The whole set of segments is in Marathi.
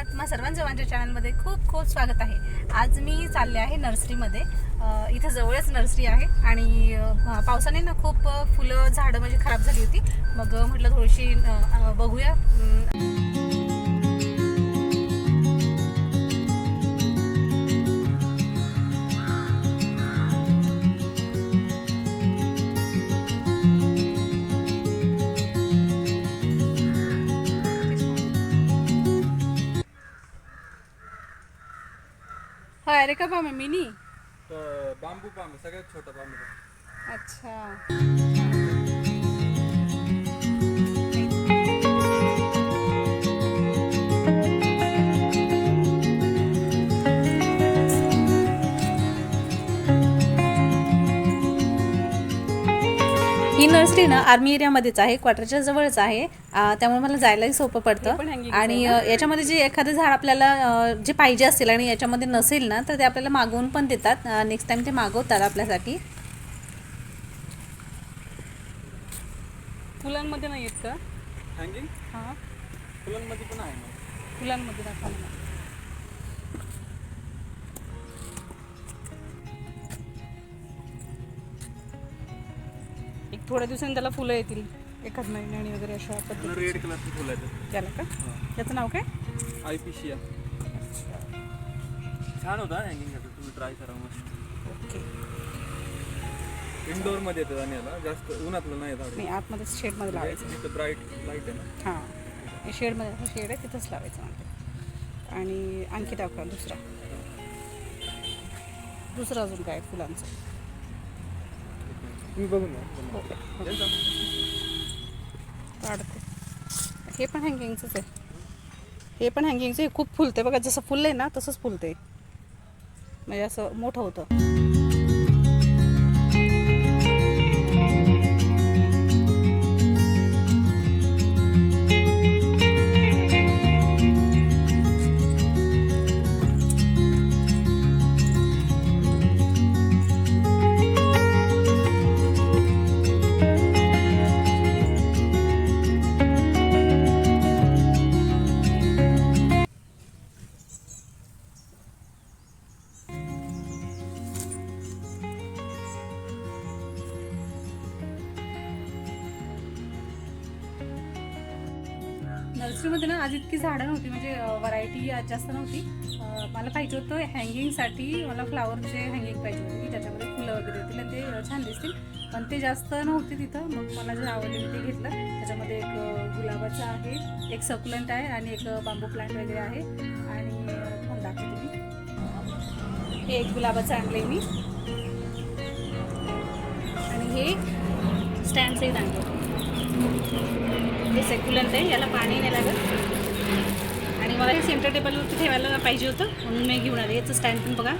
नमस्कार तुम्हा सर्वांचं माझ्या चॅनलमध्ये खूप खूप स्वागत आहे. आज मी चालले आहे नर्सरीमध्ये. इथं जवळच नर्सरी आहे आणि पावसाने ना खूप फुलं झाडं म्हणजे खराब झाली होती. मग म्हटलं थोडीशी बघूया. हा अरे का पाम आहे मिनी? तर बांबू पाम आहे, सगळ्यात छोटा बांबू आहे. अच्छा. ही नर्सरी ना आर्मी एरियामध्येच आहे क्वार्टरच्या जवळच आहे. त्यामुळे मला जायलाही सोपं पडतं. आणि याच्यामध्ये जे एखादं झाड आपल्याला जे पाहिजे असेल आणि याच्यामध्ये नसेल ना तर ते आपल्याला मागवून पण देतात. नेक्स्ट टाइम ते मागवतात आपल्यासाठी. फुलांमध्ये नाही आहेत का? हँगिंग हां. फुलांमध्ये पण आहे फुलांमध्ये दाखवा थोड्या दिवसांनी त्याला फुलं येतील. एखाद महिन्याने वगैरे अशा त्याला पद्धती रेड कलरची फुलं आहेत त्याला का? त्याचं नाव काय? आय पी शिया छान होता हँगिंग तुम्ही ट्राय करा मस्त. ओके. इंडोरमध्ये येतं आणि याला. जास्त उन्हातलं नाही झाड नाही आतमध्ये शेडमध्ये लावायचं. इथं ब्राईट लाइट आहे ना? हां. शेडमध्ये असं शेड आहे तिथंच लावायचं म्हणते. आणि आणखी दाखवा दुसरा. दुसरं अजून काय फुलांचं? तुम्ही बघून घ्या हो? काढते. हे पण हँगिंगचंच आहे. हे पण हँगिंगचं आहे. खूप फुलते. बघा जसं फुललंय ना तसंच फुलते. म्हणजे असं मोठं होतं. नर्सरीमध्ये ना आज इतकी झाडं नव्हती म्हणजे व्हरायटी आज जास्त नव्हती. मला पाहिजे होतं हँगिंगसाठी मला फ्लावरचे हँगिंग पाहिजे होती की त्याच्यामध्ये फुलं वगैरे होतील ते छान दिसतील. पण ते जास्त नव्हते तिथं. मग मला जे आवडले ते घेतलं. त्याच्यामध्ये एक गुलाबाचं आहे एक सकुलंट आहे आणि एक बांबू प्लांट वगैरे आहे. आणि अ, पण दाखवते मी. हे एक गुलाबाचं आणलंय मी. आणि हे स्टँड सहित आणलं हे सेक्युलंट आहे याला पाणी नाही लागत. आणि मला हे सेंटर टेबलवरती ठेवायला पाहिजे होतं म्हणून मी घेऊन आले. याचं स्टँड पण बघा.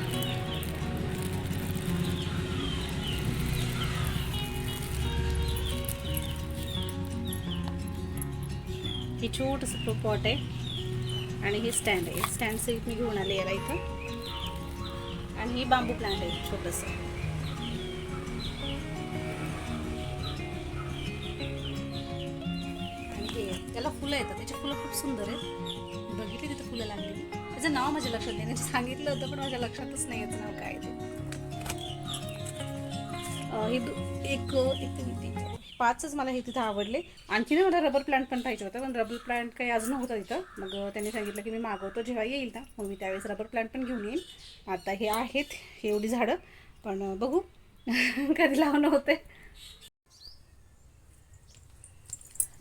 हे छोटंसं पॉट आहे. आणि हे स्टँड आहे. स्टँड सहित मी घेऊन आले याला इथं. आणि हे बांबू प्लांट आहे छोटंसं. त्याला फुलं येतात. त्याची फुलं खूप सुंदर आहेत. बघितली तिथं फुलं लागलेली त्याचं नाव माझ्या लक्षात नाही. सांगितलं होतं पण माझ्या लक्षातच नाही याचं नाव काय ते. हे एक एक तीन, पाचच मला हे तिथं आवडले. आणखी ना मला रबर प्लांट पण पाहिजे होता पण रबर प्लांट काही अजून नव्हता तिथं. मग त्यांनी सांगितलं की मी मागवतो जेव्हा येईल ना मग मी त्यावेळेस रबर प्लांट पण घेऊन येईन. आता हे आहेत एवढी झाडं. पण बघू. कधी लावणं होते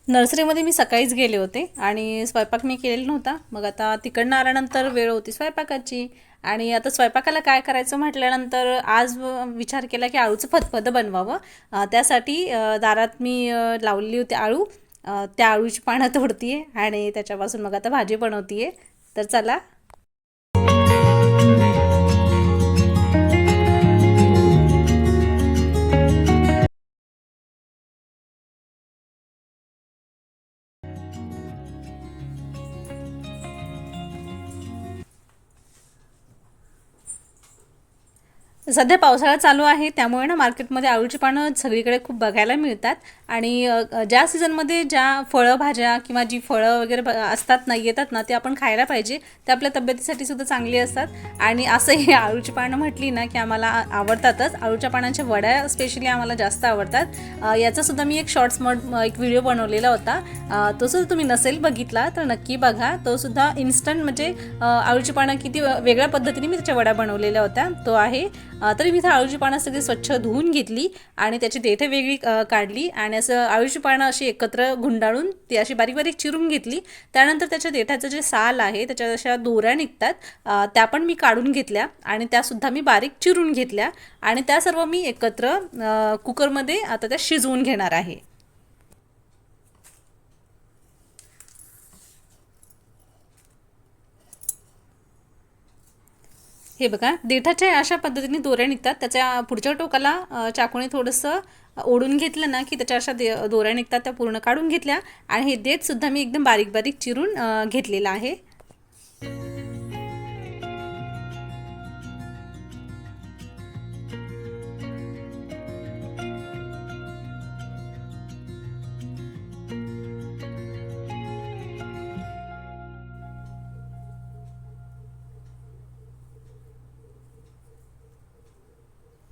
नर्सरीमध्ये मी सकाळीच गेले होते आणि स्वयंपाक मी केलेला नव्हता. मग आता तिकडनं आल्यानंतर वेळ होती स्वयंपाकाची. आणि आता स्वयंपाकाला काय करायचं म्हटल्यानंतर आज विचार केला की आळूचं फतफदं बनवावं. त्यासाठी दारात मी लावलेली होती आळू. त्या आळूची पानं तोडतीये आणि त्याच्यापासून मग आता भाजी बनवतीये. तर चला सध्या पावसाळा चालू आहे त्यामुळे ना मार्केटमध्ये आळूची पानं सगळीकडे खूप बघायला मिळतात. आणि ज्या सीझनमध्ये ज्या फळं भाज्या किंवा जी फळं वगैरे ब- असतात ना येतात ना ते आपण खायला पाहिजे ते आपल्या तब्येतीसाठी सुद्धा चांगली असतात. आणि असंही आळूची पानं म्हटली ना की आम्हाला आवडतातच. आळूच्या पानांच्या वड्या स्पेशली आम्हाला जास्त आवडतात. याचासुद्धा याचा सुद्धा मी एक शॉर्ट्स मड एक व्हिडिओ बनवलेला होता. तो सुद्धा तुम्ही नसेल बघितला तर नक्की बघा. तो सुद्धा इन्स्टंट म्हणजे आळूची पानं किती वेगळ्या पद्धतीने मी त्याच्या वड्या बनवलेल्या होत्या. तो आहे तरी मी इथं आळूची पानं सगळी स्वच्छ धुवून घेतली आणि त्याची देठे वेगळी काढली आणि असं आळूची पानं अशी एकत्र गुंडाळून ती अशी बारीक बारीक चिरून घेतली. त्यानंतर त्याच्या देठाचं जे साल आहे त्याच्या अशा दोऱ्या निघतात त्या पण मी काढून घेतल्या आणि त्यासुद्धा मी बारीक चिरून घेतल्या आणि त्या सर्व मी एकत्र कुकरमध्ये आता त्या शिजवून घेणार आहे. हे बघा देठाच्या अशा पद्धतीने दोऱ्या निघतात. त्याच्या पुढच्या टोकाला चाकूने थोडंसं ओढून घेतलं ना की त्याच्या अशा दे दोऱ्या निघतात त्या पूर्ण काढून घेतल्या. आणि हे देठसुद्धा मी एकदम बारीक बारीक चिरून घेतलेलं आहे.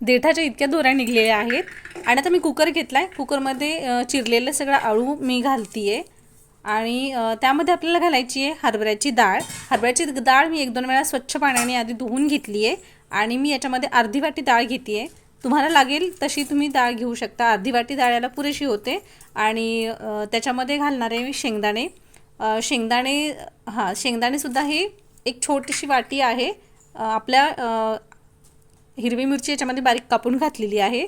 देठाच्या इतक्या दोऱ्या निघलेल्या आहेत. आणि आता मी कुकर घेतला आहे कुकरमध्ये चिरलेलं सगळं आळू मी घालती आहे आणि त्यामध्ये आपल्याला घालायची आहे हरभऱ्याची डाळ. हरभऱ्याची डाळ मी एक दोन वेळा स्वच्छ पाण्याने आधी धुवून घेतली आहे आणि मी याच्यामध्ये अर्धी वाटी डाळ घेते आहे तुम्हाला लागेल तशी तुम्ही डाळ घेऊ शकता. अर्धी वाटी डाळ याला पुरेशी होते. आणि त्याच्यामध्ये घालणारे मी शेंगदाणे. शेंगदाणे हां शेंगदाणेसुद्धा हे एक छोटीशी वाटी आहे. आपल्या हिरवी मिरची याच्यामध्ये बारीक कापून घातलेली आहे.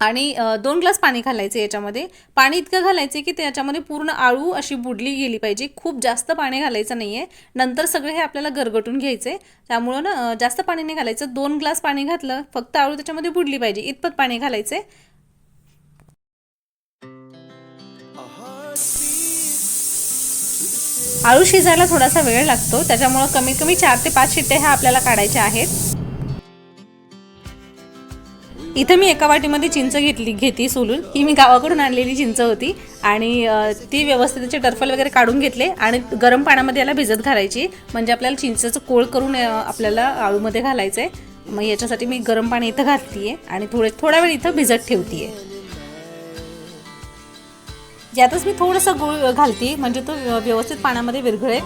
आणि दोन ग्लास पाणी घालायचं याच्यामध्ये. पाणी इतकं घालायचं की त्याच्यामध्ये पूर्ण आळू अशी बुडली गेली पाहिजे. खूप जास्त पाणी घालायचं नाही आहे नंतर सगळं हे आपल्याला गरगटून घ्यायचं. आहे त्यामुळं ना जास्त पाणी नाही घालायचं. दोन ग्लास पाणी घातलं फक्त आळू त्याच्यामध्ये बुडली पाहिजे. इतपत पाणी घालायचं. आळू शिजायला थोडासा वेळ लागतो. त्याच्यामुळं कमीत कमी चार ते पाच शिट्ट्या ह्या आपल्याला काढायच्या आहेत. इथं मी एका वाटीमध्ये चिंच घेतली घेती सोलून. ही मी गावाकडून आणलेली चिंच होती. आणि ती व्यवस्थित त्याचे टर्फल वगैरे काढून घेतले आणि गरम पाण्यामध्ये याला भिजत घालायची. म्हणजे आपल्याला चिंचेचं कोळ करून आपल्याला आळूमध्ये घालायचं आहे मग याच्यासाठी मी गरम पाणी इथं घालते आणि थोडे थोडा वेळ इथं भिजत ठेवते यातच मी थोडंसं गुळ घालते. म्हणजे तो व्यवस्थित पाण्यामध्ये विरघळेल.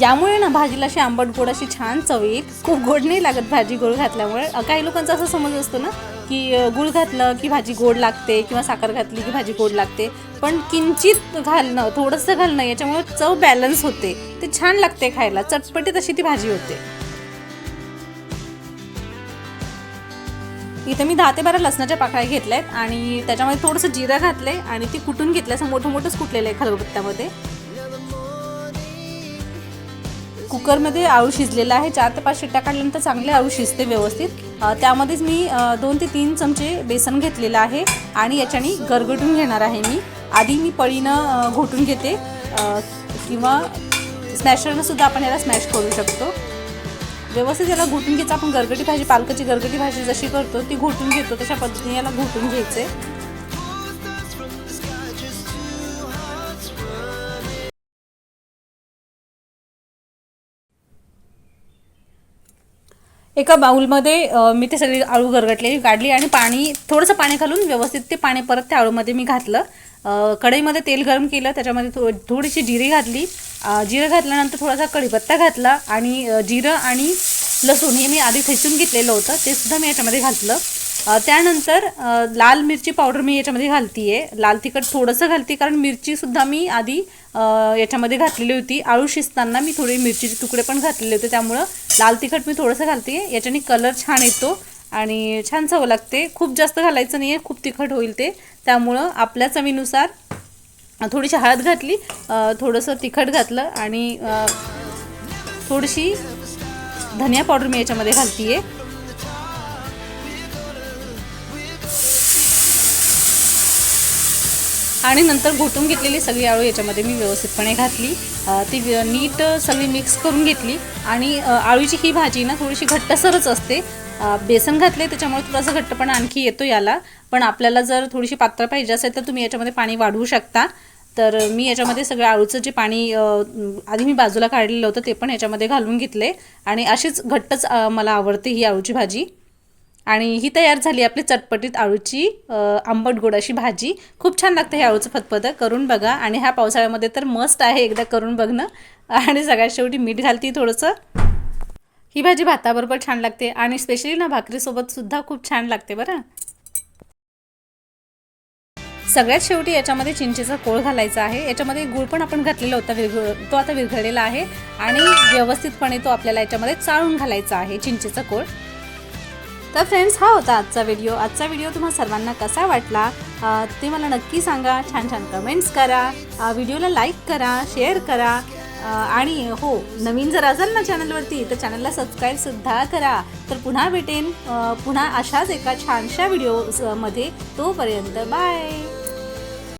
यामुळे ना भाजीला अशी आंबट गोड अशी छान चव येईल खूप गोड नाही लागत भाजी गोड घातल्यामुळे. काही लोकांचा असं समज असतो ना की गुळ घातलं की भाजी गोड लागते किंवा साखर घातली की भाजी गोड लागते. पण किंचित घालणं थोडंसं घालणं याच्यामुळे चव बॅलन्स होते. ते छान लागते खायला चटपटीत अशी ती भाजी होते. इथे मी दहा ते बारा लसणाच्या पाकळ्या घेतल्या आहेत आणि त्याच्यामध्ये थोडंसं जिरं घातलंय आणि ती कुटून घेतलं असं मोठं मोठंच कुटलेलं आहे खलबत्त्यामध्ये कुकरमध्ये आळू शिजलेला आहे. चार ते पाच शिट्ट्या काढल्यानंतर चांगले आळू शिजते व्यवस्थित. त्यामध्येच मी दोन ते तीन चमचे बेसन घेतलेलं आहे आणि याच्याने गरगटून घेणार आहे मी. आधी मी पळीनं घोटून घेते. किंवा स्मॅशरनं सुद्धा आपण याला स्मॅश करू शकतो. व्यवस्थित याला घोटून घ्यायचं. आपण गरगटी भाजी पालकाची गरगटी भाजी जशी करतो ती घोटून घेतो. तशा पद्धतीने याला घोटून घ्यायचे. एका बाउलमध्ये मी ते सगळी आळू गरगटलेली काढली आणि पाणी थोडंसं पाणी घालून व्यवस्थित ते पाणी परत त्या आळूमध्ये मी घातलं. कढईमध्ये तेल गरम केलं त्याच्यामध्ये थो थोडीशी जिरी घातली. जिरं घातल्यानंतर थोडासा कढीपत्ता घातला आणि जिरं आणि लसूण हे मी आधी ठेचून घेतलेलं होतं ते सुद्धा मी याच्यामध्ये घातलं. त्यानंतर लाल मिरची पावडर मी याच्यामध्ये घालती आहे लाल तिखट थोडंसं घालते कारण मिरचीसुद्धा मी आधी याच्यामध्ये घातलेली होती. आळू शिजताना मी थोडे मिरचीचे तुकडे पण घातलेले होते त्यामुळं लाल तिखट मी थोडंसं घालते. याच्याने कलर छान येतो आणि छान चव लागते. खूप जास्त घालायचं नाही आहे खूप तिखट होईल ते. त्यामुळं आपल्या चवीनुसार थोडीशी हळद घातली थोडंसं तिखट घातलं आणि थोडीशी धनिया पावडर मी याच्यामध्ये घालते आहे आणि नंतर घोटून घेतलेली सगळी आळू याच्यामध्ये मी व्यवस्थितपणे घातली. ती नीट सगळी मिक्स करून घेतली. आणि आळूची ही भाजी ना थोडीशी घट्टसरच असते. बेसन घातले त्याच्यामुळे थोडासा घट्टपणा आणखी येतो याला. पण आपल्याला जर थोडीशी पातळ पाहिजे असेल तर तुम्ही याच्यामध्ये पाणी वाढवू शकता. तर मी याच्यामध्ये सगळं आळूचं जे पाणी आधी मी बाजूला काढलेलं होतं ते पण याच्यामध्ये घालून घेतले. आणि अशीच घट्टच मला आवडते ही आळूची भाजी. आणि ही तयार झाली आपली चटपटीत आळूची आंबट गोड अशी भाजी. खूप छान लागते हे आळूचं फतफतं करून बघा. आणि ह्या पावसाळ्यामध्ये तर मस्त आहे एकदा करून बघणं. आणि सगळ्यात शेवटी मीठ घालते थोडंसं. ही भाजी भाताबरोबर छान लागते आणि स्पेशली ना भाकरीसोबत सुद्धा खूप छान लागते बरं. सगळ्यात शेवटी याच्यामध्ये चिंचेचा कोळ घालायचा आहे. याच्यामध्ये गुळ पण आपण घातलेला होता विरघळ तो आता विरघळलेला आहे. आणि व्यवस्थितपणे तो आपल्याला याच्यामध्ये चाळून घालायचा आहे चिंचेचा कोळ. तर फ्रेंड्स हा होता आजचा व्हिडिओ आजचा व्हिडिओ तुम्हाला सर्वांना कसा वाटला ते मला नक्की सांगा. छान छान कमेंट्स करा. व्हिडिओला लाईक करा शेअर करा. आणि हो नवीन जर असाल ना चॅनलवरती तर चॅनलला सबस्क्राईबसुद्धा करा. तर पुन्हा भेटेन. पुन्हा अशाच एका छानशा व्हिडिओमध्ये तोपर्यंत बाय